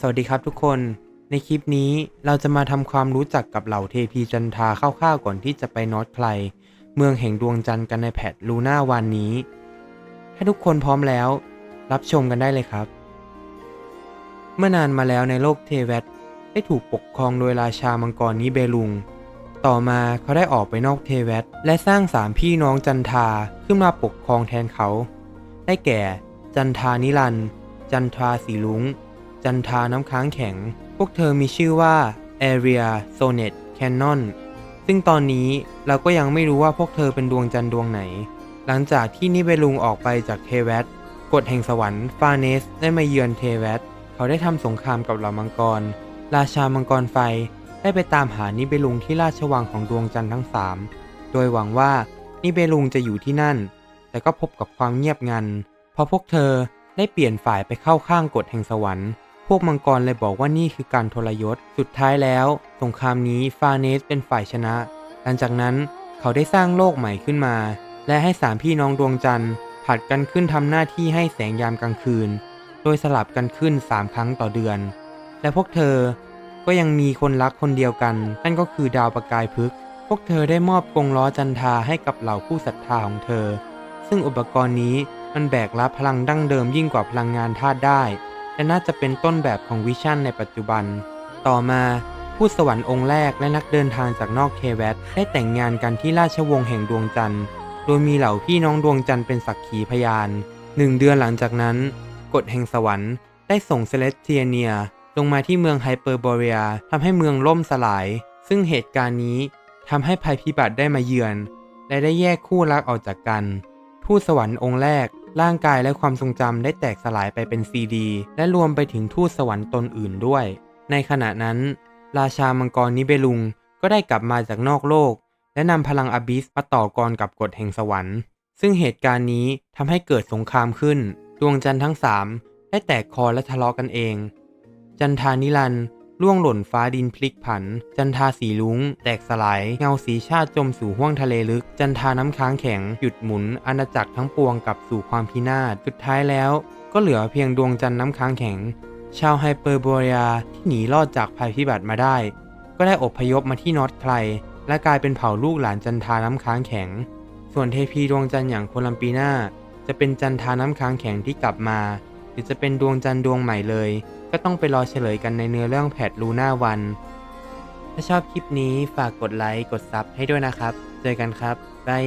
สวัสดีครับทุกคน ในคลิปนี้เราจะมาทำความรู้จักกับเหล่าเทพีจันทาคร่าวๆก่อนที่จะไปนอตไคลเมืองแห่งดวงจันทร์กันในแพทลูน่าวันนี้ ถ้าทุกคนพร้อมแล้ว รับชมกันได้เลยครับ เมื่อนานมาแล้วในโลกเทเวตได้ถูกปกครองโดยราชามังกรนิเบลุง ต่อมาเขาได้ออกไปนอกเทเวตและสร้างสามพี่น้องจันทาขึ้นมาปกครองแทนเขา ได้แก่ จันทานิรันจันทราสีลุง จันทาน้ำค้างแข็ง พวกเธอมีชื่อว่า Area Sonet Cannon ซึ่งตอนนี้เราก็ยังไม่รู้ว่าพวกเธอเป็นดวงจันทร์ดวงไหน หลังจากที่นิเบลุงออกไปจากเทเวตกฎแห่งสวรรค์ฟาเนสได้มาเยือนเทเวตเขาได้ทำสงครามกับเหล่ามังกร ราชามังกรไฟได้ไปตามหานิเบลุงที่ราชวังของดวงจันทร์ทั้งสามโดยหวังว่านิเบลุงจะอยู่ที่นั่น แต่ก็พบกับความเงียบงัน เพราะพวกเธอได้เปลี่ยนฝ่ายไปเข้าข้างกฎแห่งสวรรค์ พวกมังกรเลยบอกว่านี่คือการทรยศ สุดท้ายแล้ว สงครามนี้ฟาเนสเป็นฝ่ายชนะ หลังจากนั้นเขาได้สร้างโลกใหม่ขึ้นมา และให้สามพี่น้องดวงจันทร์ผัดกันขึ้นทำหน้าที่ให้แสงยามกลางคืน โดยสลับกันขึ้น3ครั้งต่อเดือน และพวกเธอก็ยังมีคนรักคนเดียวกัน นั่นก็คือดาวประกายพฤกษ์พวกเธอได้มอบกรงล้อจันทราให้กับเหล่าผู้ศรัทธาของเธอ ซึ่งอุปกรณ์นี้มันแบกรับพลังดั้งเดิมยิ่งกว่าพลังงานธาตุได้ และน่าจะเป็นต้นแบบของวิชั่นในปัจจุบัน ต่อมาผู้สวรรค์องค์แรกและนักเดินทางจากนอกเทเวตได้แต่งงานกันที่ราชวงศ์แห่งดวงจันทร์ โดยมีเหล่าพี่น้องดวงจันทร์เป็นสักขีพยานหนึ่งเดือนหลังจากนั้น กฎแห่งสวรรค์ได้ส่งเซเลสเทียเนียลงมาที่เมืองไฮเปอร์บอเรียทำให้เมืองล่มสลาย ซึ่งเหตุการณ์นี้ทำให้ภัยพิบัติได้มาเยือน และได้แยกคู่รักออกจากกันทูตสวรรค์องค์แรก ร่างกายและความทรงจำได้แตกสลายไปเป็นซีดี และรวมไปถึงทูตสวรรค์ตนอื่นด้วย ในขณะนั้น ราชามังกรนิเบลุงก็ได้กลับมาจากนอกโลก และนำพลังอบิสมาต่อกรกับกฎแห่งสวรรค์ ซึ่งเหตุการณ์นี้ทำให้เกิดสงครามขึ้น ดวงจันทร์ทั้งสามได้แตกคอและทะเลาะกันเอง จันทานิรันด์ ล่วงหล่นฟ้าดินพลิกผัน จันทาสีลุงแตกสลาย เงาสีชาติจมสู่ห้วงทะเลลึก จันทาน้ำค้างแข็ง หยุดหมุน อาณาจักรทั้งปวงกลับสู่ความพินาศสุดท้ายแล้ว ก็เหลือเพียงดวงจันทร์น้ำค้างแข็ง ชาวไฮเปอร์โบรียที่หนีรอดจากภัยพิบัติมาได้ ก็ได้อพยพมาที่นอตไคลและกลายเป็นเผ่าลูกหลานจันทาน้ำค้างแข็ง ส่วนเทพีดวงจันทร์อย่างโคลัมปีนาจะเป็นจันทาน้ำค้างแข็งที่กลับมา รือจะเป็นดวงจันทร์ดวงใหม่เลย ก็ต้องไปรอเฉลยกันในเนื้อเรื่องแพทลูน่าวัน ถ้าชอบคลิปนี้ฝากกดไลค์กดซับให้ด้วยนะครับ เจอกันครับบาย